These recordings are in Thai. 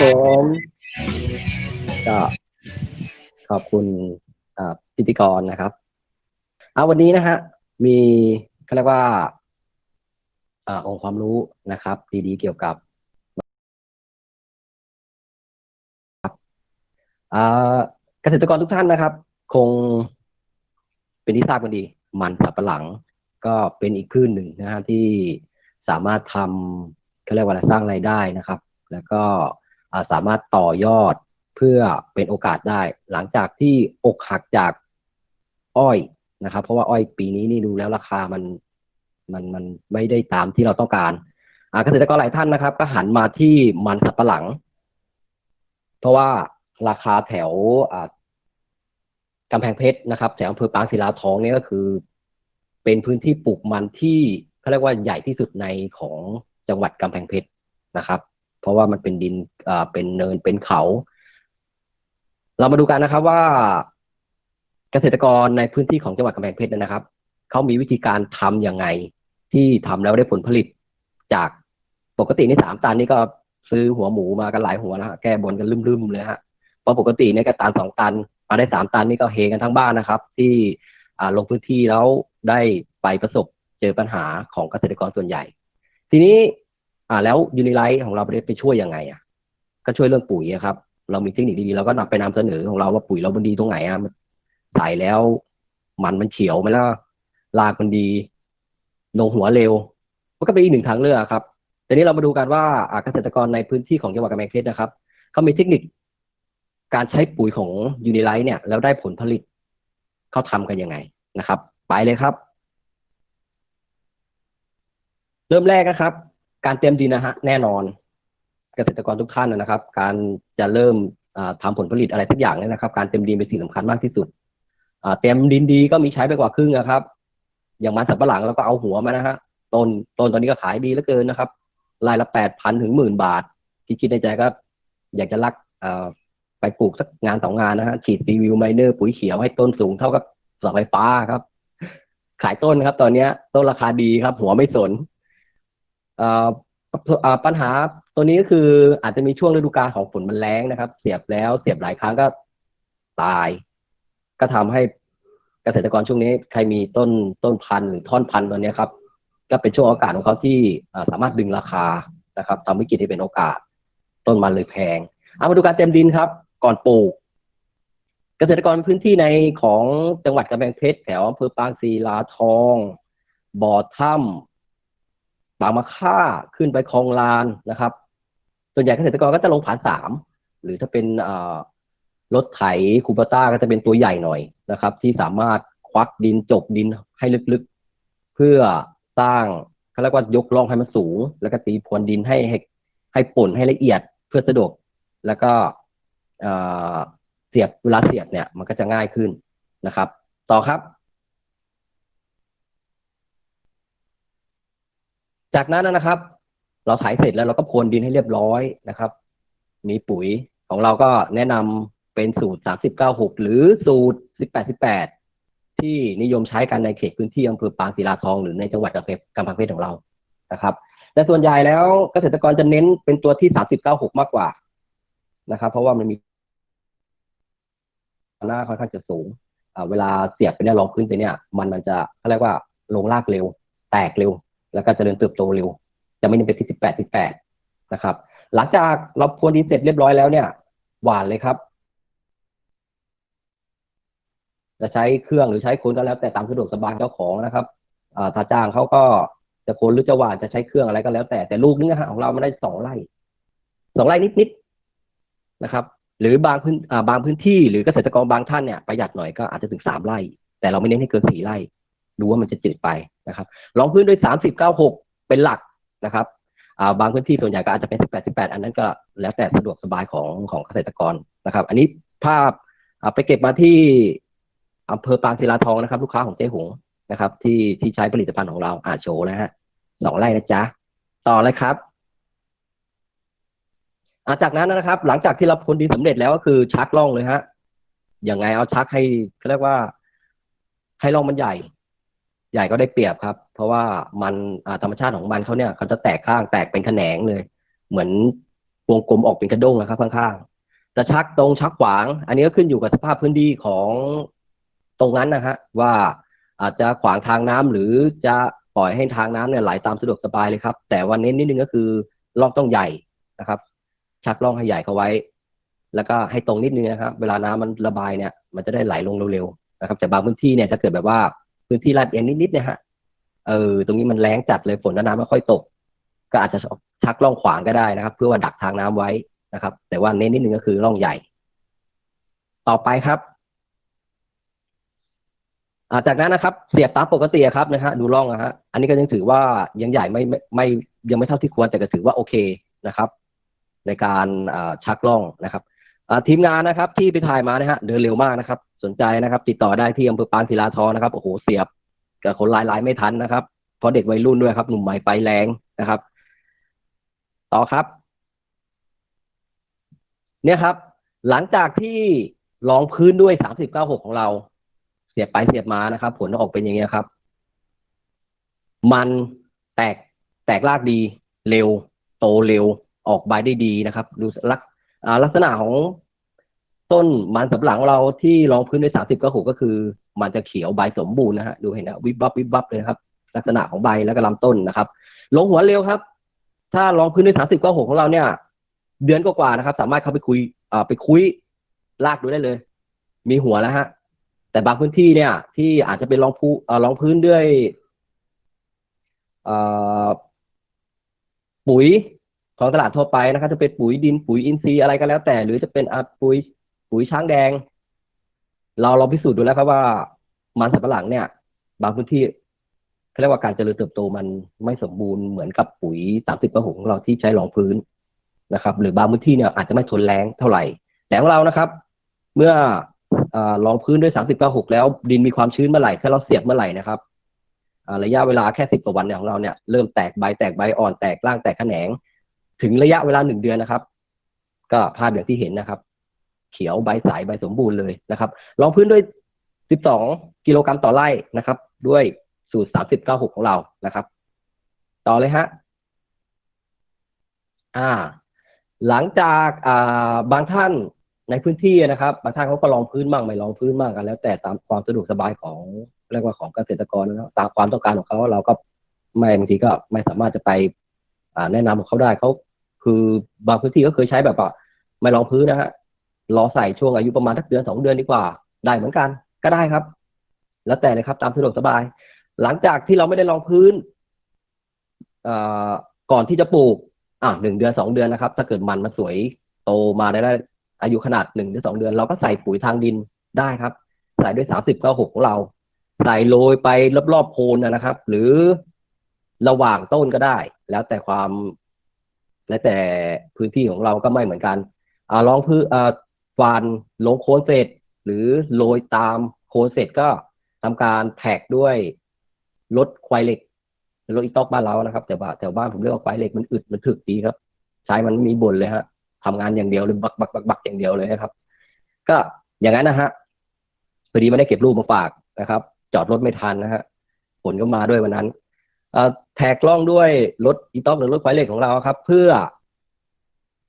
ผมก็ขอบคุณอ่าพิธีกรนะครับเอาวันนี้นะฮะมีเขาเรียกว่าอ่าองค์ความรู้นะครับ ดีๆเกี่ยวกับอ่าเกษตรกรทุกท่านนะครับ คงเป็นที่ทราบกันดี มันสับปะหลัง ก็เป็นอีกพืชหนึ่งนะฮะที่สามารถทำเขาเรียกว่าสร้างรายได้นะครับ แล้วก็ สามารถต่อยอดเพื่อเป็นโอกาสได้ หลังจากที่อกหักจากอ้อยนะครับ เพราะว่าอ้อยปีนี้นี่ดูแล้วราคามันมันมันไม่ได้ตามที่เราต้องการอ่าเกษตรกรหลายท่านนะครับ ก็หันมาที่มันสับปะหลัง เพราะว่าราคาแถวอ่ากำแพงเพชรนะครับแถวอำเภอปางศิลาทองเนี่ยก็คือ เป็นพื้นที่ปลูกมันที่เขาเรียกว่าใหญ่ที่สุดในของจังหวัดกำแพงเพชรนะครับ เพราะว่ามันเป็นดินอ่าเป็นเนินเป็นเขา เรามาดูกันนะครับว่า เกษตรกรในพื้นที่ของจังหวัดกำแพงเพชรนะครับเขามีวิธีการทำยังไง ที่ทำแล้วได้ผลผลิตจากปกติในสามตันนี่ก็ซื้อหัวหมูมากันหลายหัวแล้วฮะแก้บนกันลืมๆเลยฮะเพราะปกติเนี่ยก็ตันสองตันมาได้สามตันนี่ก็เฮกันทั้งบ้านนะครับ ที่ลงพื้นที่แล้วได้ไปประสบเจอปัญหาของเกษตรกรส่วนใหญ่ ทีนี้ อ่าแล้วยูนิไลท์ของเราไปไปช่วยยังไงอะก็ช่วยเรื่องปุ๋ยครับ เรามีเทคนิคดีๆเราก็นำไปนำเสนอของเราว่าปุ๋ยเรามันดีตรงไหนอะมันใส่แล้ว มันมันเฉียวไหมล่ะรากมันดีลงหัวเร็ว มันก็เป็นอีกหนึ่งทางเลือกครับทีนี้เรามาดูกันว่าเกษตรกรในพื้นที่ของจังหวัดกำแพงเพชรนะครับเขามีเทคนิคการใช้ปุ๋ยของยูนิไลท์เนี่ย แล้วได้ผลผลิตเขาทำกันยังไงนะครับ ไปเลยครับ เริ่มแรกนะครับ การเตรียมดินนะฮะแน่นอน เกษตรกรทุกท่านนะครับ การจะเริ่มอ่าทำผลผลิตอะไรทุกอย่างเนี่ยนะครับ การเตรียมดินเป็นสิ่งสำคัญมากที่สุดเตรียมดินดีก็มีใช้ไปกว่าครึ่งนะครับ อย่างมันสับปะหลังเราก็เอาหัวมานะฮะต้นต้นตอนนี้ก็ขายดีเหลือเกินนะครับรายละแปดพันถึงหมื่นบาท ที่คิดในใจก็ อยากจะลักไปปลูกสักงานสองงานนะฮะฉีดซีวิวไมเนอร์ปุ๋ยเขียวให้ต้นสูงเท่ากับเสาไฟฟ้าครับ ขายต้นครับ ตอนเนี้ย ต้นราคาดีครับ หัวไม่สน ปัญหาตัวนี้ก็คืออาจจะมีช่วงฤดูกาลของฝนมันแรงนะครับ เสียบแล้วเสียบหลายครั้งก็ตาย ก็ทำให้เกษตรกรช่วงนี้ใครมีต้นต้นพันธุ์หรือท่อนพันธุ์ตัวนี้ครับ ก็เป็นช่วงโอกาสของเขาที่สามารถดึงราคานะครับทำวิกฤตให้เป็นโอกาส ต้นมันเลยแพงเอามาดูการเต็มดินครับ ก่อนปลูก เกษตรกรพื้นที่ในของจังหวัดกำแพงเพชรแถวอำเภอปางศิลาทอง บ่อถ้ำ บางมะค่าขึ้นไปคลองลานนะครับ ส่วนใหญ่เกษตรกรก็จะลงผานสามหรือถ้าเป็นรถไถคูปต้าก็จะเป็นตัวใหญ่หน่อยนะครับ ที่สามารถควักดินจกดินให้ลึกๆ เพื่อสร้างเขาเรียกว่ายกร่องให้มันสูง แล้วก็ตีพรวนดินให้ให้ให้ป่นให้ละเอียดเพื่อสะดวก แล้วก็เสียบเวลาเสียบเนี่ย มันก็จะง่ายขึ้นนะครับ ต่อครับ จากนั้นนะครับ เราไถเสร็จแล้วเราก็พรวนดินให้เรียบร้อยนะครับ มีปุ๋ยของเราก็แนะนำเป็นสูตรสามสิบเก้าหกหรือสูตรสิบแปดสิบแปดที่นิยมใช้กันในเขตพื้นที่อำเภอปางศิลาทองหรือในจังหวัดกำแพงกำแพงเพชรของเรานะครับแต่ส่วนใหญ่แล้วเกษตรกรจะเน้นเป็นตัวที่สามสิบเก้าหกมากกว่านะครับ เพราะว่ามันมีหน้าค่อนข้างจะสูงเวลาเสียบไปเนี่ยรองพื้นไปเนี่ย มันมันจะเขาเรียกว่าลงรากเร็ว แตกเร็ว แล้วก็เจริญเติบโตเร็ว จะไม่ได้เป็นที่สิบแปดสิบแปดนะครับ หลังจากเราพรวนดินเสร็จเรียบร้อยแล้วเนี่ย หวานเลยครับ จะใช้เครื่องหรือใช้คนก็แล้ว แต่ตามสะดวกสบายเจ้าของนะครับอ่าถ้าจ้างเขาก็จะคนหรือจะหวานจะใช้เครื่องอะไรก็แล้ว แต่แต่ลูกนี้ฮะของเรามันได้สองไร่สองไร่นิดๆนะครับ หรือบางพื้นบางพื้นที่หรือเกษตรกรบางท่านเนี่ยประหยัดหน่อยก็อาจจะถึงสามไร่ แต่เราไม่เน้นให้เกินสี่ไร่ดูว่ามันจะจืดไป นะครับรองพื้นด้วยสามสิบเก้าหกเป็นหลักนะครับาบางพื้นที่ส่วนใหญ่ก็อาจจะเป็น 18 18 อันนั้นก็แล้วแต่สะดวกสบายของของเกษตรกรนะครับ อันนี้ภาพาไปเก็บมาที่อำเภอปางศิลาทองนะครับ ลูกค้าของเจ๊หงนะครับ ที่ที่ใช้ผลิตภัณฑ์ของเราอ่าโชว์นะฮะสองไร่นะจ๊ะ ต่อเลยครับอาจากนั้นนะครับ หลังจากที่เราพ่นดินสำเร็จแล้วก็คือชักล่องเลยฮะยังไงเอาชักให้เขาเรียกว่า ให้ร่องมันใหญ่ ใหญ่ก็ได้เปรียบครับ เพราะว่ามันธรรมชาติของมันเขาเนี่ยเขาจะแตกข้างแตกเป็นแขนงเลย เหมือนวงกลมออกเป็นกระด้งนะครับข้างๆจะชักตรงชักขวาง อันนี้ก็ขึ้นอยู่กับสภาพพื้นที่ของตรงนั้นนะฮะว่าอาจจะขวางทางน้ำหรือจะปล่อยให้ทางน้ำเนี่ยไหลตามสะดวกสบายเลยครับ แต่วันเน้นิดนึงก็คือร่องต้องใหญ่นะครับ ชักร่องให้ใหญ่เข้าไว้ แล้วก็ให้ตรงนิดนึงนะครับ เวลาน้ำมันระบายเนี่ย มันจะได้ไหลลงเร็วๆนะครับ แต่บางพื้นที่เนี่ยถ้าเกิดแบบว่า พื้นที่ลาดเอียงนิดๆเนี่ยฮะเออตรงนี้มันแรงจัดเลยฝนและน้ำไม่ค่อยตก ก็อาจจะชักร่องขวางก็ได้นะครับ เพื่อว่าดักทางน้ำไว้นะครับ แต่ว่าเน้นนิดนึงก็คือร่องใหญ่ ต่อไปครับาจากนั้นนะครับ เสียบตามปกติครับนะฮะดูร่องนะฮะอันนี้ก็ยังถือว่ายังใหญ่ไม่ไม่ยังไม่เท่าที่ควรแต่ก็ถือว่าโอเคนะครับ ในการชักร่องนะครับ ทีมงานนะครับ ที่ไปถ่ายมานะฮะเดินเร็วมากนะครับ สนใจนะครับ ติดต่อได้ที่อำเภอปางศิลาทองนะครับโอ้โหเสียบกับคนลายลายไม่ทันนะครับเพราะเด็กวัยรุ่นด้วยครับ หนุ่มใหม่ไฟแรงนะครับ ต่อครับ เนี่ยครับ หลังจากที่รองพื้นด้วยสามสิบเก้าหกของเรา เสียบไปเสียบมานะครับ ผลออกเป็นอย่างเงี้ยครับ มันแตกแตกรากดี เร็ว โตเร็วออกใบได้ดีนะครับ ดูลักลักษณะของ ต้นมันสำปะหลังเราที่รองพื้นด้วยสามสิบก้าหกก็คือ มันจะเขียวใบสมบูรณ์นะฮะดูเห็นนะวิบวับวิบวับเลยครับ ลักษณะของใบแล้วก็ลำต้นนะครับ ลงหัวเร็วครับ ถ้ารองพื้นด้วยสามสิบก้าหกของเราเนี่ย เดือนกว่าๆนะครับ สามารถเข้าไปคุยอ่าไปคุยลากดูได้เลย มีหัวแล้วฮะ แต่บางพื้นที่เนี่ย ที่อาจจะเป็นรองพื้นรองพื้นด้วยปุ๋ยของตลาดทั่วไปนะครับ จะเป็นปุ๋ยดินปุ๋ยอินทรีย์อะไรก็แล้วแต่ หรือจะเป็นอปุ๋ย ปุ๋ยช้างแดง เราเราพิสูจน์ดูแล้วครับว่า มันสำปะหลังเนี่ย บางพื้นที่เขาเรียกว่าการเจริญเติบโตมันไม่สมบูรณ์เหมือนกับปุ๋ยสามสิบประหงของเราที่ใช้รองพื้นนะครับ หรือบางพื้นที่เนี่ยอาจจะไม่ทนแรงเท่าไหร่ แต่ของเรานะครับ เมื่ออรองพื้นด้วยสามสิบเก้าหกแล้ว ดินมีความชื้นเมื่อไหร่ถ้าเราเสียบเมื่อไหร่นะครับระยะเวลาแค่สิบกว่าวันเนี่ยของเราเนี่ยเริ่มแตกใบแตกใบอ่อนแตกร่างแตกแขนง ถึงระยะเวลาหนึ่งเดือนนะครับ ก็ภาพอย่างที่เห็นนะครับ เขียวใบใสใบสมบูรณ์เลยนะครับรองพื้นด้วยสิบสองกิโลกรัมต่อไร่นะครับ ด้วยสูตรสามสิบเก้าหกของเรานะครับ ต่อเลยฮะอ่า หลังจากอ่าบางท่านในพื้นที่นะครับบางท่านเขาก็ลองพื้นบ้างไม่ลองพื้นบ้างกันแล้ว แต่ตามความสะดวกสบายของเรียกว่าของเกษตรกรนะครับตามความต้องการของเขาเราก็ไม่บางทีก็ไม่สามารถจะไปแนะนำของเขาได้เขาคือบางพื้นที่ก็เคยใช้แบบว่าไม่ลองพื้นนะฮะ รอใส่ช่วงอายุประมาณสักเดือนสองเดือนดีกว่า ได้เหมือนกัน ก็ได้ครับ แล้วแต่เลยครับ ตามสะดวกสบาย หลังจากที่เราไม่ได้ลองพื้นก่อนที่จะปลูก อ่าหนึ่งเดือนสองเดือนนะครับ ถ้าเกิดมันมันสวยโตมาได้ได้อายุขนาดหนึ่งหรือสองเดือน เราก็ใส่ปุ๋ยทางดินได้ครับ ใส่ด้วยสามสิบเก้าหกของเรา ใส่โรยไปรอบๆโคนนะครับ หรือระหว่างต้นก็ได้ แล้วแต่ความ แล้วแต่พื้นที่ของเราก็ไม่เหมือนกันอ่าลองพื้น อ่าฟานลงโคนเสร็จ หรือโรยตามโคนเสร็จก็ทำการแท็กด้วยรถควายเหล็กรถอีตอกบ้านเรานะครับแต่ว่าแถวบ้านผมเรียกว่าควายเหล็กมันอึดมันถึกดีครับ ใช้มันไม่มีบ่นเลยฮะทำงานอย่างเดียวเลยบักบักบักบักอย่างเดียวเลยนะครับ ก็อย่างนั้นนะฮะพอดีไม่ได้เก็บรูปมาฝากนะครับ จอดรถไม่ทันนะฮะฝนก็มาด้วยวันนั้นอแท็กล่องด้วยรถอีตอกหรือรถควายเหล็กของเราครับ เพื่อ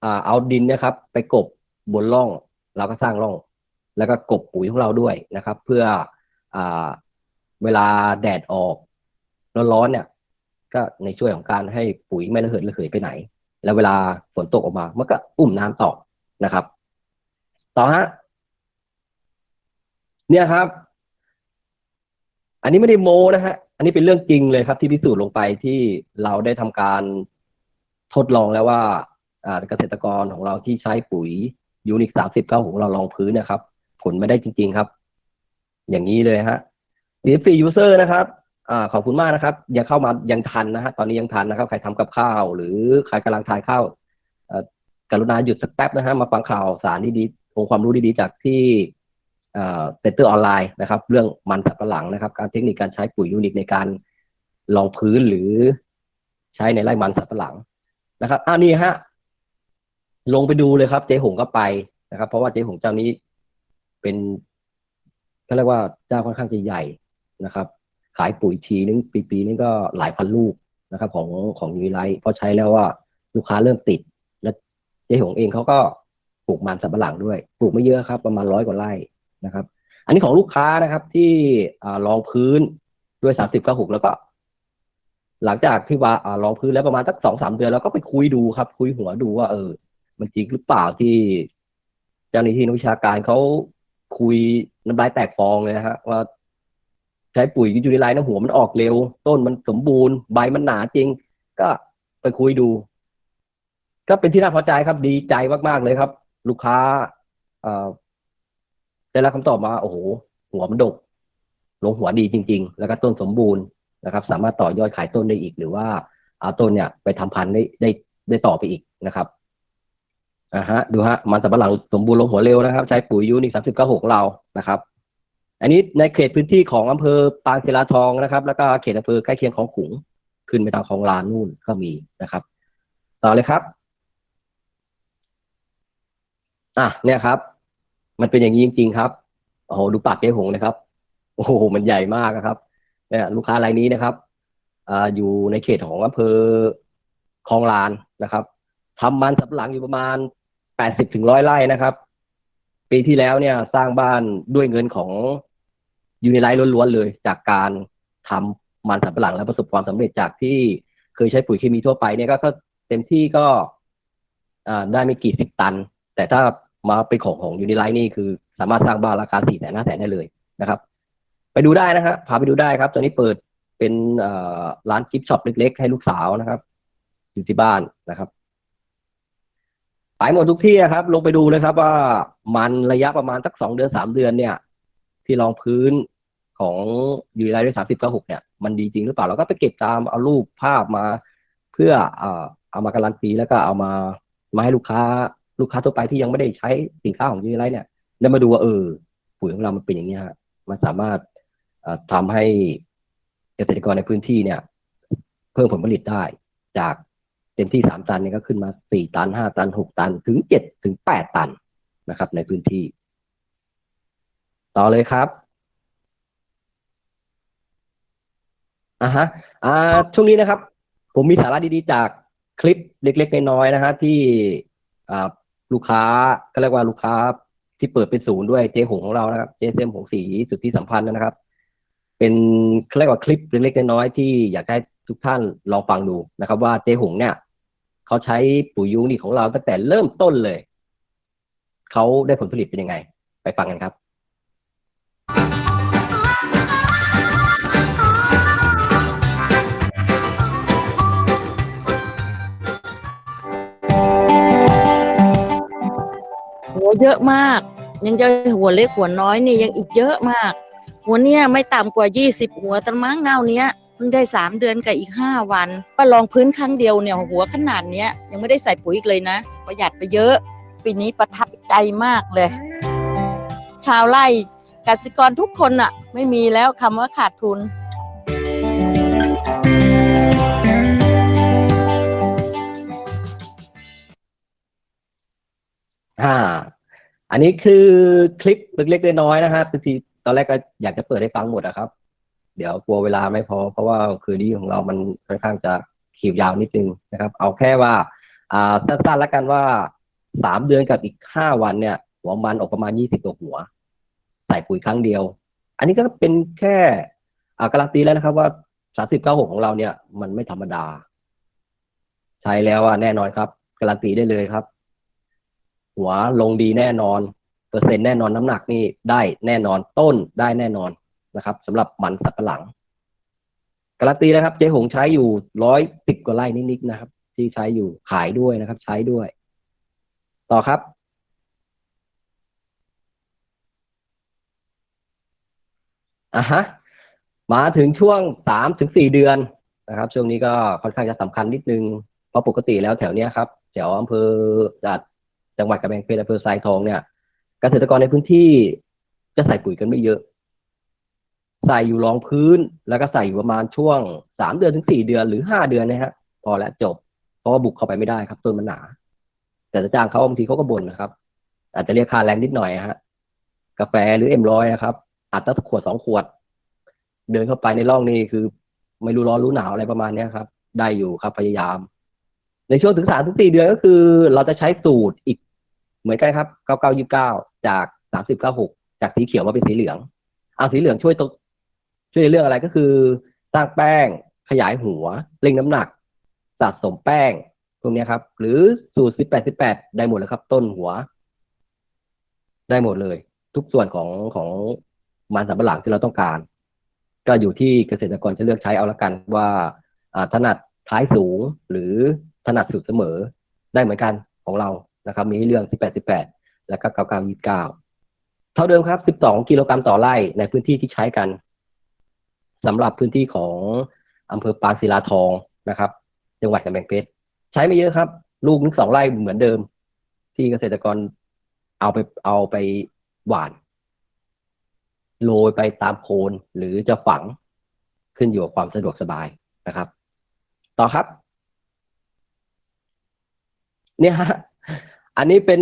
อ่าเอาดินนะครับ ไปกบบนร่อง เราก็สร้างร่อง แล้วก็กบปุ๋ยของเราด้วยนะครับ เพื่ออ่าเวลาแดดออกร้อนๆเนี่ย ก็ในช่วยของการให้ปุ๋ยไม่ระเหยระเหยไปไหน แล้วเวลาฝนตกออกมามันก็อุ้มน้ำต่อนะครับ ต่อฮะเนี่ยครับ อันนี้ไม่ได้โมนะฮะ อันนี้เป็นเรื่องจริงเลยครับ ที่พิสูจน์ลงไปที่เราได้ทำการทดลองแล้วว่าเกษตรกรของเราที่ใช้ปุ๋ย ยูนิคสามสิบเก้าของเราลองพื้นนะครับ ผลไม่ได้จริง ๆครับ อย่างนี้เลยฮะดีฟรียูเซอร์นะครับอ่าขอบคุณมากนะครับ ยังเข้ามายังทันนะฮะตอนนี้ยังทันนะครับ ใครทำกับข้าว หรือใครกำลังทานข้าวกรุณาหยุดสักแป๊บนะฮะมาฟังข่าวสารดีๆองความรู้ดีๆจากที่เซ็นเตอร์ออนไลน์นะครับ เรื่องมันสับปะหลังนะครับ การเทคนิคการใช้ปุ๋ยยูนิคในการรองพื้นหรือใช้ในไร่มันสับปะหลังนะครับอ่านี่ฮะ ลงไปดูเลยครับ เจ๊หงก็ไปนะครับ เพราะว่าเจ๊หงเจ้านี้เป็นเขาเรียกว่าเจ้าค่อนข้างจะใหญ่นะครับ ขายปุ๋ยทีนึงปีปีนึงก็หลายพันลูกนะครับ ของของยูไลท์เพราะใช้แล้วว่าลูกค้าเริ่มติด และเจ๊หงเองเขาก็ปลูกมันสำปะหลังด้วย ปลูกไม่เยอะครับ ประมาณร้อยกว่าไร่นะครับ อันนี้ของลูกค้านะครับ ที่รองพื้นด้วยสามสิบเก้าหกแล้วก็ หลังจากที่ว่าอ่ารองพื้นแล้วประมาณสักสองสามเดือนแล้วก็ไปคุยดูครับ คุยหัวดูว่าเออ มันจริงหรือเปล่าที่เจ้าหน้าที่นักวิชาการเขาคุยน้ำลายแตกฟองเลยฮะว่าใช้ปุ๋ยยูริไลน์นะหัวมันออกเร็ว ต้นมันสมบูรณ์ใบมันหนาจริง ก็ไปคุยดู ก็เป็นที่น่าพอใจครับดีใจมาก ๆ เลยครับ ลูกค้าได้รับคำตอบมา โอ้โห หัวมันดก ลงหัวดีจริง ๆ แล้วก็ต้นสมบูรณ์นะครับ สามารถต่อยอดขายต้นได้อีก หรือว่าเอาต้นเนี่ย ไปทำพันธุ์ได้ได้ได้ต่อไปอีกนะครับ อ่าฮะดูฮะมันสำปะหลังสมบูรณ์ลงหัวเร็วนะครับ ใช้ปุ๋ยยูนิคสามสิบเก้าหกเรานะครับ อันนี้ในเขตพื้นที่ของอำเภอปางศิลาทองนะครับ แล้วก็เขตอำเภอใกล้เคียงของขุง ขึ้นไปทางคลองลานนู่นก็มีนะครับ ต่อเลยครับ อะเนี่ยครับ มันเป็นอย่างนี้จริง ๆ ครับโอ้โหดูปากเจ๊หงนะครับโอ้โหมันใหญ่มากอะครับเนี่ยลูกค้ารายนี้นะครับอ่าอยู่ในเขตของอำเภอคลองลานนะครับทำมันสำปะหลังอยู่ประมาณ แปดสิบถึงร้อยไร่นะครับ ปีที่แล้วเนี่ย สร้างบ้านด้วยเงินของยูนิไลท์ล้วนๆเลย จากการทำมันสำปะหลังและประสบความสำเร็จจากที่เคยใช้ปุ๋ยเคมีทั่วไปเนี่ยก็เต็มที่ก็ได้ไม่กี่สิบตัน แต่ถ้ามาเป็นของของยูนิไลท์นี่คือ สามารถสร้างบ้านราคาสี่แสนห้าแสนได้เลยนะครับ ไปดูได้นะครับพาไปดูได้ครับ ตอนนี้เปิดเป็นร้านกิฟต์ช็อปเล็ก ๆ ให้ลูกสาวนะครับ อยู่ที่บ้านนะครับ ไปหมดทุกที่อะครับ ลงไปดูเลยครับว่ามันระยะประมาณสักสองเดือนสามเดือนเนี่ย ที่รองพื้นของยูไรด้วยสามสิบเก้าหกเนี่ย มันดีจริงหรือเปล่าเราก็ไปเก็บตามเอารูปภาพมา เพื่อเอามาการันตีแล้วก็เอามามาให้ลูกค้า ลูกค้าทั่วไปที่ยังไม่ได้ใช้สินค้าของยูไรเนี่ยได้มาดูว่าเออปุ๋ยของเรามันเป็นอย่างนี้ฮะมันสามารถเอ่อทำให้เกษตรกรในพื้นที่เนี่ย เพิ่มผลผลิตได้จาก เต็มที่สามตันเนี่ยก็ขึ้นมาสี่ตันห้าตันหกตันถึงเจ็ดถึงแปดตันนะครับ ในพื้นที่ ต่อเลยครับอ่าฮะอ่าช่วงนี้นะครับ ผมมีสาระดีๆจากคลิปเล็กๆน้อยๆนะฮะที่อ่าลูกค้าก็เรียกว่าลูกค้าที่เปิดเป็นศูนย์ด้วยเจ๊หงของเรานะครับเจเซมหงสีสุดทธิสัมพันธ์นะครับ เป็นเรียกว่าคลิปเล็กๆน้อยๆที่อยากให้ ทุกท่านลองฟังดูนะครับ ว่าเจ๊หงเนี่ยเขาใช้ปุ๋ยยูนิคของเราตั้งแต่เริ่มต้นเลยเขาได้ผลผลิตเป็นยังไง ไปฟังกันครับหัวเยอะมาก ยังจะหัวเล็กหัวน้อยนี่ยังอีกเยอะมาก หัวเนี้ยไม่ต่ำกว่า20หัวตะมั้งเงาเนี้ย พิ่งได้3เดือนกับอีก5วันก็ลองพื้นครั้งเดียวเนี่ยหัวขนาดเนี้ยยังไม่ได้ใส่ปุ๋ยอีกเลยนะ ประหยัดไปเยอะ ปีนี้ประทับใจมากเลย ชาวไร่กสิกรทุกคนอะไม่มีแล้วคำว่าขาดทุน อ่า อันนี้คือคลิปเล็กๆน้อยๆนะฮะบางทีตอนแรกก็อยากจะเปิดให้ฟังหมดนะครับ เดี๋ยวกลัวเวลาไม่พอ เพราะว่าคืนนี้ของเรามันค่อนข้างจะคิวยาวนิดนึงนะครับ เอาแค่ว่าอ่าสั้นๆแล้วกันว่าสามเดือนกับอีกห้าวันเนี่ย หัวมันออกประมาณยี่สิบตัวหัว ใส่ปุ๋ยครั้งเดียว อันนี้ก็เป็นแค่อาการันตีแล้วนะครับว่าสามสิบเก้าหกของเราเนี่ย มันไม่ธรรมดา ใช้แล้วอะแน่นอนครับ การันตีได้เลยครับ หัวลงดีแน่นอน เปอร์เซ็นต์แน่นอนน้ำหนักนี่ได้แน่นอนต้นได้แน่นอน นะครับสำหรับมันสับปะหลัง การันตีนะครับเจ๊หงใช้อยู่ร้อยสิบกว่าไร่นิดๆนะครับ ที่ใช้อยู่ขายด้วยนะครับ ใช้ด้วย ต่อครับ อะฮะ มาถึงช่วงสามถึงสี่เดือนนะครับ ช่วงนี้ก็ค่อนข้างจะสำคัญนิดนึง เพราะปกติแล้วแถวเนี้ยครับแถวอำเภอจัดจังหวัดกำแพงเพชรอำเภอทรายทองเนี่ยเกษตรกรในพื้นที่จะใส่ปุ๋ยกันไม่เยอะ ใส่อยู่รองพื้น แล้วก็ใส่อยู่ประมาณช่วงสามเดือนถึงสี่เดือนหรือห้าเดือนนะฮะ พอแล้วจบ เพราะว่าบุกเข้าไปไม่ได้ครับต้นมันหนา แต่จะจ้างเขาบางทีเขาก็บ่นนะครับ อาจจะเรียกค่าแรงนิดหน่อยฮะ กาแฟหรือเอ็มร้อยนะครับอัดตั้งขวดสองขวด เดินเข้าไปในร่องนี่คือไม่รู้ร้อนรู้หนาวอะไรประมาณเนี้ยครับ ได้อยู่ครับพยายาม ในช่วงถึงสามถึงสี่เดือนก็คือ เราจะใช้สูตรอีกเหมือนกันครับเก้าเก้ายี่เก้าจากสามสิบเก้าหกจากสีเขียวมาเป็นสีเหลืองเอาสีเหลืองช่วยต ช่วยในเรื่องอะไรก็คือสร้างแป้งขยายหัวเร่งน้ำหนักสะสมแป้งพวกนี้ครับ หรือสูตรสิบแปดสิบแปดได้หมดเลยครับ ต้นหัว ได้หมดเลย ทุกส่วนของของมันสำปะหลังที่เราต้องการ ก็อยู่ที่เกษตรกรจะเลือกใช้เอาละกันว่าถนัดท้ายสูงหรือถนัดสุดเสมอได้เหมือนกันของเรานะครับ มีให้เรื่อง18 18แล้วก็99 29เท่าเดิมครับ12กิโลกรัมต่อไร่ในพื้นที่ที่ใช้กัน สำหรับพื้นที่ของอำเภอปางศิลาทองนะครับ จังหวัดกำแพงเพชรใช้ไม่เยอะครับ ลูกนึกสองไร่เหมือนเดิม ที่เกษตรกรเอาไปเอาไปหว่าน โรยไปตามโคนหรือจะฝังขึ้นอยู่กับความสะดวกสบายนะครับ ต่อครับ เนี่ยฮะอันนี้เป็น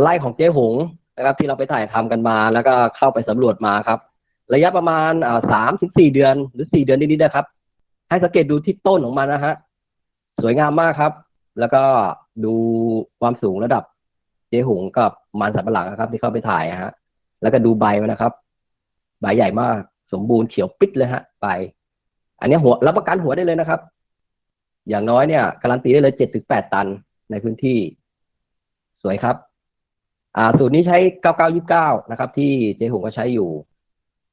ไร่ของเจ๊หงนะครับ ที่เราไปถ่ายทำกันมา แล้วก็เข้าไปสำรวจมาครับ ระยะประมาณสามถึงสี่เดือน หรือสี่เดือนนิดๆนะครับ ให้สังเกตดูที่ต้นของมันนะฮะ สวยงามมากครับ แล้วก็ดูความสูงระดับเจ๊หงกับมันสับปะหลังนะครับ ที่เข้าไปถ่ายฮะ แล้วก็ดูใบมันนะครับ ใบใหญ่มาก สมบูรณ์เขียวปิดเลยฮะใบอันนี้หัวรับประกันหัวได้เลยนะครับ อย่างน้อยเนี่ยการันตีได้เลยเจ็ดถึงแปดตันในพื้นที่ สวยครับ อ่า สูตรนี้ใช้เก้าเก้ายี่เก้านะครับ ที่เจ๊หงก็ใช้อยู่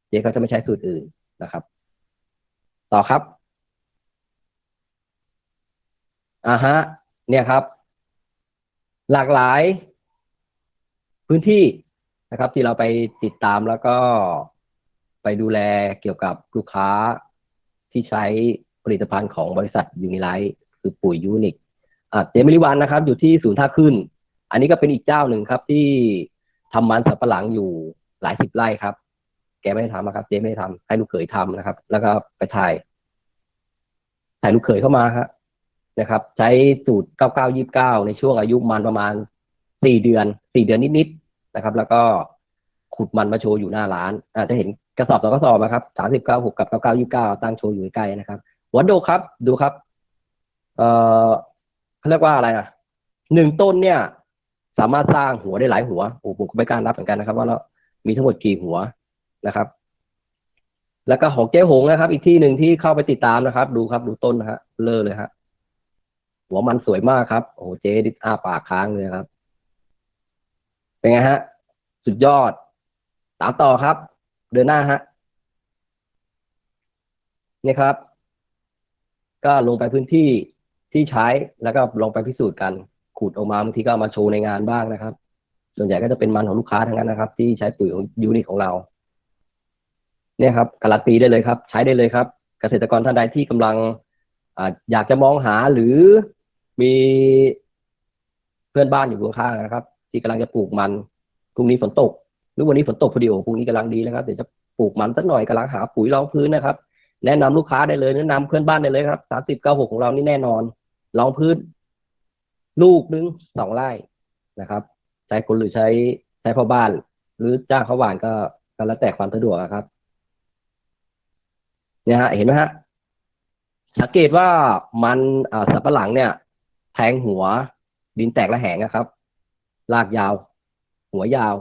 เจ๊ก็จะไม่ใช้สูตรอื่นนะครับ ต่อครับอ่าฮะ เนี่ยครับ หลากหลาย พื้นที่นะครับ ที่เราไปติดตามแล้วก็ไปดูแลเกี่ยวกับลูกค้าที่ใช้ผลิตภัณฑ์ของบริษัทยูนิไลท์คือปุ๋ยยูนิคเจมิลิวันนะครับ อยู่ที่ศูนย์ท่าขึ้น อันนี้ก็เป็นอีกเจ้าหนึ่งครับที่ทำมันสับปะหลังอยู่หลายสิบไร่ครับ แกไม่ได้ทำนะครับเจ๊ไม่ได้ทำให้ลูกเขยทำนะครับ แล้วก็ไปถ่าย ถ่ายลูกเขยเข้ามาครับนะครับ ใช้สูตร 9929 ในช่วงอายุมันประมาณ 4 เดือน 4 เดือนนิดๆนะครับ แล้วก็ขุดมันมาโชว์อยู่หน้าร้าน อาจจะเห็นกระสอบต่อกระสอบนะครับ 396 กับ 9929 ตั้งโชว์อยู่ใกล้นะครับหัวโดกครับ ดูครับ เอ่อเขาเรียกว่าอะไรอะหนึ่งต้นเนี่ย สามารถสร้างหัวได้หลายหัว โอ้ผมก็ไม่กล้านับเหมือนกันนะครับ ว่าเรามีทั้งหมดกี่หัว นะครับ แล้วก็ของเจ๊หงนะครับ อีกที่หนึ่งที่เข้าไปติดตามนะครับ ดูครับ ดูต้นนะฮะเลอเลยฮะหัวมันสวยมากครับโอ้โหเจ๊ดิอ้าปากค้างเลยครับ เป็นไงฮะ สุดยอด ตามต่อครับ เดินหน้าฮะนี่ครับ ก็ลงไปพื้นที่ที่ใช้แล้วก็ลองไปพิสูจน์กันขูดออกมาบางทีก็มาโชว์ในงานบ้างนะครับ ส่วนใหญ่ก็จะเป็นมันของลูกค้าทั้งนั้นนะครับ ที่ใช้ปุ๋ยของยูนิคของเรา เนี่ยครับการันตีได้เลยครับ ใช้ได้เลยครับ เกษตรกรท่านใดที่กำลังออยากจะมองหาหรือมีเพื่อนบ้านอยู่ข้างๆนะครับ ที่กำลังจะปลูกมันพรุ่งนี้ฝนตก หรือวันนี้ฝนตกพอดีโอ้พรุ่งนี้กำลังดีนะครับเดี๋ยวจะปลูกมันสักหน่อยกำลังหาปุ๋ยรองพื้นนะครับ แนะนำลูกค้าได้เลยแนะนำเพื่อนบ้านได้เลยครับสามสิบเก้าหกของเรานี่แน่นอนรองพื้น ลูกนึงสองไร่นะครับใช้คนหรือใช้ใช้พ่อบ้าน หรือจ้างเขาหวานก็ก็แล้วแต่ความสะดวกครับ เนี่ยฮะเห็นไหมฮะสังเกตว่ามันสับปะหลังเนี่ย แทงหัวดินแตกและแหงนะครับ ลากยาว หัวยาว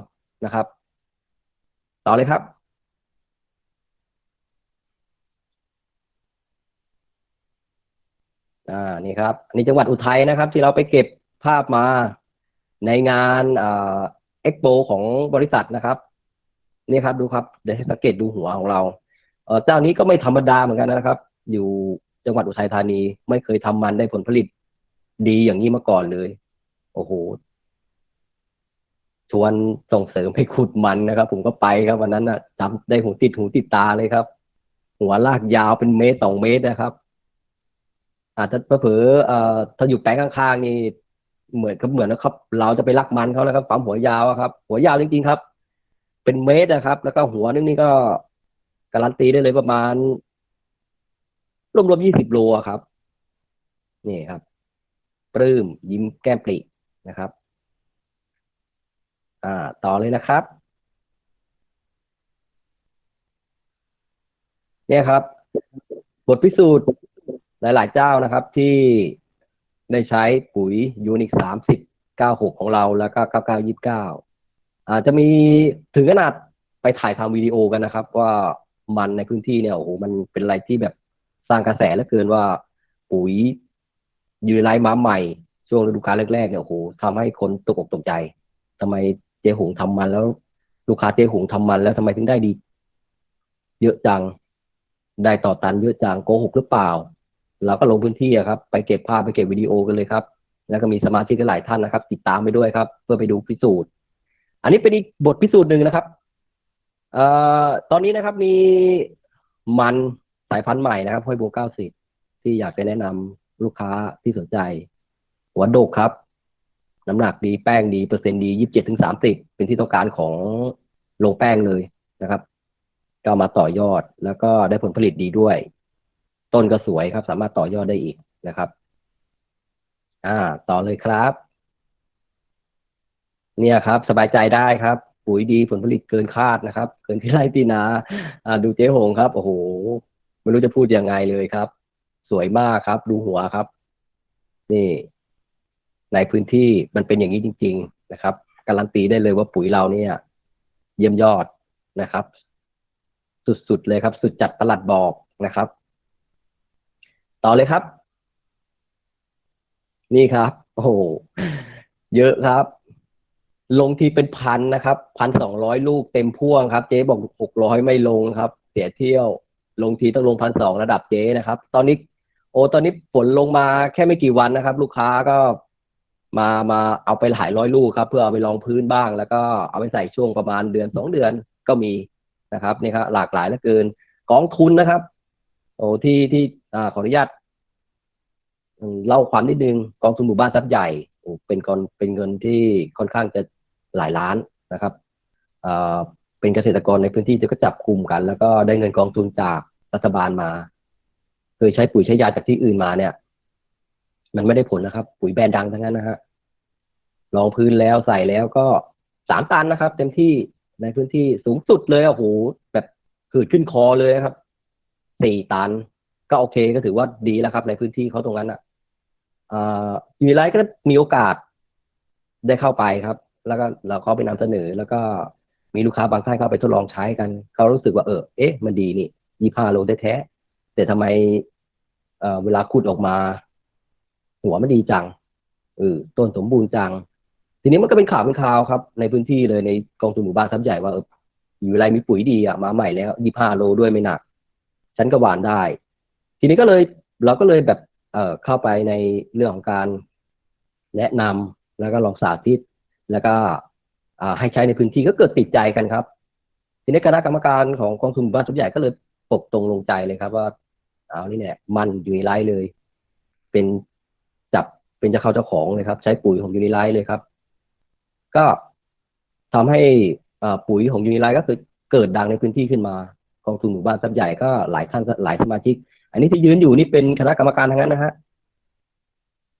นะครับ ต่อเลยครับ อ่านี่ครับนนี้จังหวัดอุทัยนะครับ ที่เราไปเก็บภาพมาในงานเอ็กโปของบริษัทนะครับ นี่ครับดูครับเดี๋ยวให้สังเกตดูหัวของเรา เออเจ้านี้ก็ไม่ธรรมดาเหมือนกันนะครับ อยู่จังหวัดอุทัยธานีไม่เคยทำมันได้ผลผลิต ดีอย่างนี้มาก่อนเลย โอ้โหชวนส่งเสริมให้ขุดมันนะครับ ผมก็ไปครับวันนั้นนะจำได้หูติดหูติดตาเลยครับ หัวลากยาวเป็นเมตรสองเมตรนะครับ อาจจะเผลอเอ่อถ้าอยู่แปลงข้างๆนี่เหมือนกับเหมือนนะครับ เราจะไปลักมันเขานะครับปั๊มหัวยาวครับ หัวยาวจริงๆครับ เป็นเมตรนะครับ แล้วก็หัวนึงนี่ก็ การันตีได้เลยประมาณรวมๆยี่สิบโลครับ นี่ครับ ปลื้มยิ้มแก้มปรินะครับ อ่า ต่อเลยนะครับ เนี่ยครับ บทพิสูจน์หลาย ๆ เจ้านะครับ ที่ได้ใช้ปุ๋ยยูนิคสามสิบเก้าหกของเราแล้วก็เก้าเก้ายี่สิบเก้าอาจจะมีถึงขนาดไปถ่ายทำวิดีโอกันนะครับ ว่า มันในพื้นที่เนี่ยโอ้โหมันเป็นอะไรที่แบบสร้างกระแสเหลือเกินว่า ปุ๋ยยูไลท์ม้าใหม่ ช่วงฤดูกาลแรกๆเนี่ยโอ้โหทำให้คนตกอกตกใจทำไมเจ๊หงทำมันแล้ว ลูกค้าเจ๊หงทำมันแล้วทำไมถึงได้ดี เยอะจังได้ต่อตันเยอะจังโกหกหรือเปล่าเราก็ลงพื้นที่ครับ ไปเก็บภาพไปเก็บวิดีโอกันเลยครับ แล้วก็มีสมาชิกหลายท่านนะครับ ติดตามไปด้วยครับ เพื่อไปดูพิสูจน์ อันนี้เป็นอีกบทพิสูจน์หนึ่งนะครับ เอ่อตอนนี้นะครับมีมันสายพันธุ์ใหม่นะครับห้อยบัวเก้าสิบที่อยากจะแนะนำลูกค้าที่สนใจ หัวโดกครับ น้ำหนักดีแป้งดีเปอร์เซ็นต์ดียี่สิบเจ็ดถึงสามสิบเป็นที่ต้องการของโรงแป้งเลยนะครับ ก็เอามาต่อยอดแล้วก็ได้ผลผลิตดีด้วย ต้นก็สวยครับ สามารถต่อยอดได้อีกนะครับ อ่า ต่อเลยครับ เนี่ยครับ สบายใจได้ครับ ปุ๋ยดีผลผลิตเกินคาดนะครับ เกินที่ไร่ที่นาอ่าดูเจ๊หงครับ โอ้โห ไม่รู้จะพูดยังไงเลยครับ สวยมากครับ ดูหัวครับ นี่ ในพื้นที่มันเป็นอย่างนี้จริง ๆ นะครับ การันตีได้เลยว่าปุ๋ยเราเนี่ย เยี่ยมยอดนะครับ สุดๆเลยครับ สุดจัดประหลัดบอกนะครับ ต่อเลยครับ นี่ครับ โอ้โห เยอะครับ ลงทีเป็นพันนะครับพันสองร้อยลูกเต็มพ่วงครับ เจ๊บอกหกร้อยไม่ลงครับ เสียเที่ยว ลงทีต้องลงพันสองระดับเจ๊นะครับ ตอนนี้ โอ้ตอนนี้ฝนลงมาแค่ไม่กี่วันนะครับ ลูกค้าก็มามาเอาไปหลายร้อยลูกครับ เพื่อเอาไปรองพื้นบ้าง แล้วก็เอาไปใส่ช่วงประมาณเดือนสองเดือนก็มีนะครับนี่ครับหลากหลายเหลือเกินกองทุนนะครับ โอ้ที่ที่อ่าขออนุญาตเล่าความนิดนึงกองทุนหมู่บ้านทรัพย์ใหญ่ เป็นกอนเป็นเงินที่ค่อนข้างจะหลายล้านนะครับเป็นเกษตรกรในพื้นที่ที่ก็จับกลุ่มกัน แล้วก็ได้เงินกองทุนจากรัฐบาลมาเคยใช้ปุ๋ยใช้ยาจากที่อื่นมาเนี่ย มันไม่ได้ผลนะครับ ปุ๋ยแบรนด์ดังทั้งนั้นนะฮะลองพื้นแล้วใส่แล้วก็สามตันนะครับ เต็มที่ในพื้นที่สูงสุดเลยโอ้โหแบบขืดขึ้นคอเลยครับสี่ตัน ก็โอเคก็ถือว่าดีแล้วครับ ในพื้นที่เขาตรงนั้นอะ อ่ามีไรก็มีโอกาสได้เข้าไปครับ แล้วก็เราเข้าไปนำเสนอ แล้วก็มีลูกค้าบางท่านเข้าไปทดลองใช้กัน เขารู้สึกว่าเออเอ๊ะ มันดีนี่ยี่ห้าโลแท้แต่ทำไมเเวลาขุดออกมา หัวมันดีจังเออต้นสมบูรณ์จัง ทีนี้มันก็เป็นข่าวเป็นข่าวครับ ในพื้นที่เลยในกองทุนหมู่บ้านทรัพย์ใหญ่ว่าเอออยู่ไรมีปุ๋ยดีอะมาใหม่แล้วยี่ห้าโลด้วยไม่หนัก ฉันก็หวานได้ ทีนี้ก็เลยเราก็เลยแบบ เอ่อเข้าไปในเรื่องของการแนะนำแล้วก็ลองสาธิต แล้วก็ให้ใช้ในพื้นที่ก็เกิดติดใจกันครับ ทีนี้คณะกรรมการของกองทุนหมู่บ้านทรัพย์ใหญ่ก็เลยปกตรงลงใจเลยครับ ว่าเอานี่เนี่ยมันยูนิไลท์เลย เป็นจับเป็นเจ้าเข้าเจ้าของเลยครับ ใช้ปุ๋ยของยูนิไลท์เลยครับ ก็ทำให้ปุ๋ยของยูนิไลท์ก็คือเกิดดังในพื้นที่ขึ้นมากองทุนหมู่บ้านทรัพย์ใหญ่ก็หลายท่านหลายสมาชิก อันนี้ที่ยืนอยู่นี่เป็นคณะกรรมการทั้งนั้นนะฮะ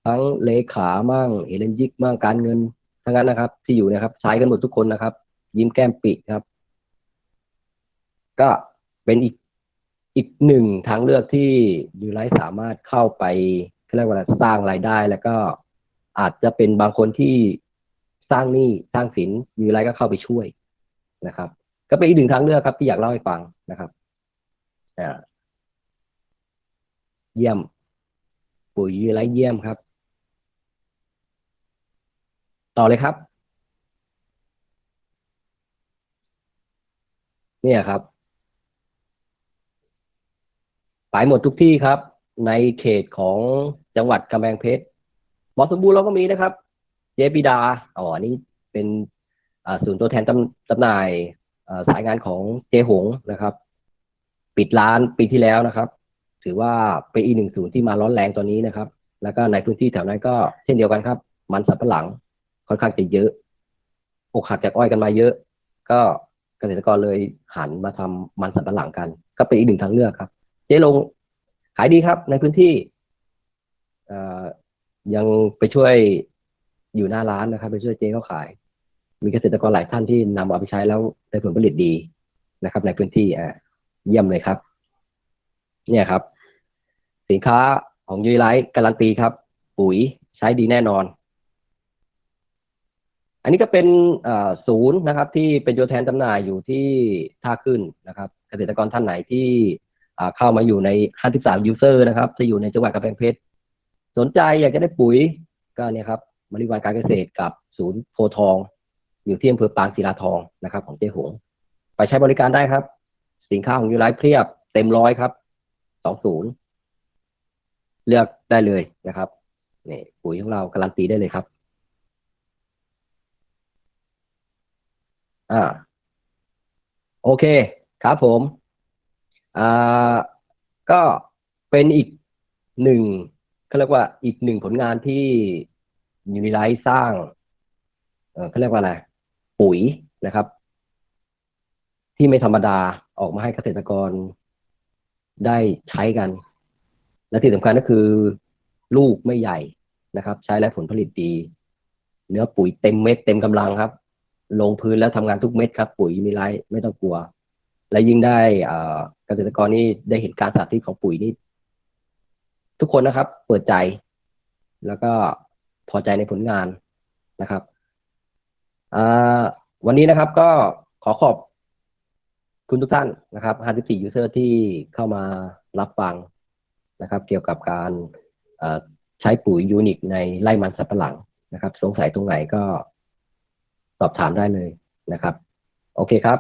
ทั้งเลขามั่งเอเลนยิกมั่งการเงินทั้งนั้นนะครับ ที่อยู่นะครับ ใช้กันหมดทุกคนนะครับ ยิ้มแก้มปิครับ ก็เป็นอีกอีกหนึ่งทางเลือกที่ยูไลท์สามารถเข้าไปเรียกว่าสร้างรายได้ แล้วก็อาจจะเป็นบางคนที่สร้างหนี้สร้างสินยูไลท์ก็เข้าไปช่วยนะครับ ก็เป็นอีกหนึ่งทางเลือกครับ ที่อยากเล่าให้ฟังนะครับอ่า เยี่ยม ปุ๋ยยูไลท์เยี่ยมครับ ต่อเลยครับ เนี่ยครับไปหมดทุกที่ครับ ในเขตของจังหวัดกำแพงเพชรหมอสมบูรณ์เราก็มีนะครับ เจปิดาอ๋อนนี้เป็นศูนย์ตัวแทนจำจำหน่ายสายงานของเจหงนะครับ ปิดร้านปีที่แล้วนะครับ ถือว่าเป็นอีกหนึ่งศูนย์ที่มาร้อนแรงตอนนี้นะครับ แล้วก็ในพื้นที่แถวนั้นก็เช่นเดียวกันครับ มันสับปะหลังค่อนข้างจะเยอะอกหักจากอ้อยกันมาเยอะ ก็เกษตรกรเลยหันมาทำมันสับปะหลังกัน ก็เป็นอีกหนึ่งทางเลือกครับ เจ๊ลงขายดีครับ ในพื้นที่ยังไปช่วยอยู่หน้าร้านนะครับ ไปช่วยเจ๊เขาขาย มีเกษตรกรหลายท่านที่นำเอาไปใช้แล้วได้ผลผลิตดีนะครับ ในพื้นที่อ่าเยี่ยมเลยครับ เนี่ยครับ สินค้าของยูไลท์การันตีครับ ปุ๋ยใช้ดีแน่นอน อันนี้ก็เป็นศูนย์นะครับ ที่เป็นตัวแทนจำหน่ายอยู่ที่ท่าขึ้นนะครับ เกษตรกรท่านไหนที่เข้ามาอยู่ใน 53 user นะครับ จะอยู่ในจังหวัดกำแพงเพชร สนใจอยากจะได้ปุ๋ยก็เนี่ยครับบริวารการเกษตรกับศูนย์โพทอง อยู่ที่อำเภอปางศิลาทองนะครับ ของเจ๊หง ไปใช้บริการได้ครับ สินค้าของยูไลฟ์เพียบเต็มร้อยครับสองศูนย์ เลือกได้เลยนะครับนี่ปุ๋ยของเราการันตีได้เลยครับ อ่า โอเคครับผม อ่า ก็เป็นอีกหนึ่งเขาเรียกว่าอีกหนึ่งผลงานที่ยูนิไลท์สร้าง เออเขาเรียกว่าอะไร ปุ๋ยนะครับ ที่ไม่ธรรมดาออกมาให้เกษตรกรได้ใช้กัน และที่สำคัญก็คือลูกไม่ใหญ่นะครับ ใช้แล้วผลผลิตดี เนื้อปุ๋ยเต็มเม็ดเต็มกำลังครับ ลงพื้นแล้วทำงานทุกเม็ดครับ ปุ๋ยมีไรไม่ต้องกลัว และยิ่งได้เกษตรกรนี่ได้เห็นการสาธิตของปุ๋ยนี่ทุกคนนะครับ เปิดใจ แล้วก็พอใจในผลงานนะครับวันนี้นะครับก็ขอขอบคุณทุกท่านนะครับ 54 user ที่เข้ามารับฟัง นะครับ เกี่ยวกับการใช้ปุ๋ยยูนิคในไร่มันสับปะหลังนะครับ สงสัยตรงไหนก็สอบถามได้เลยนะครับ โอเคครับ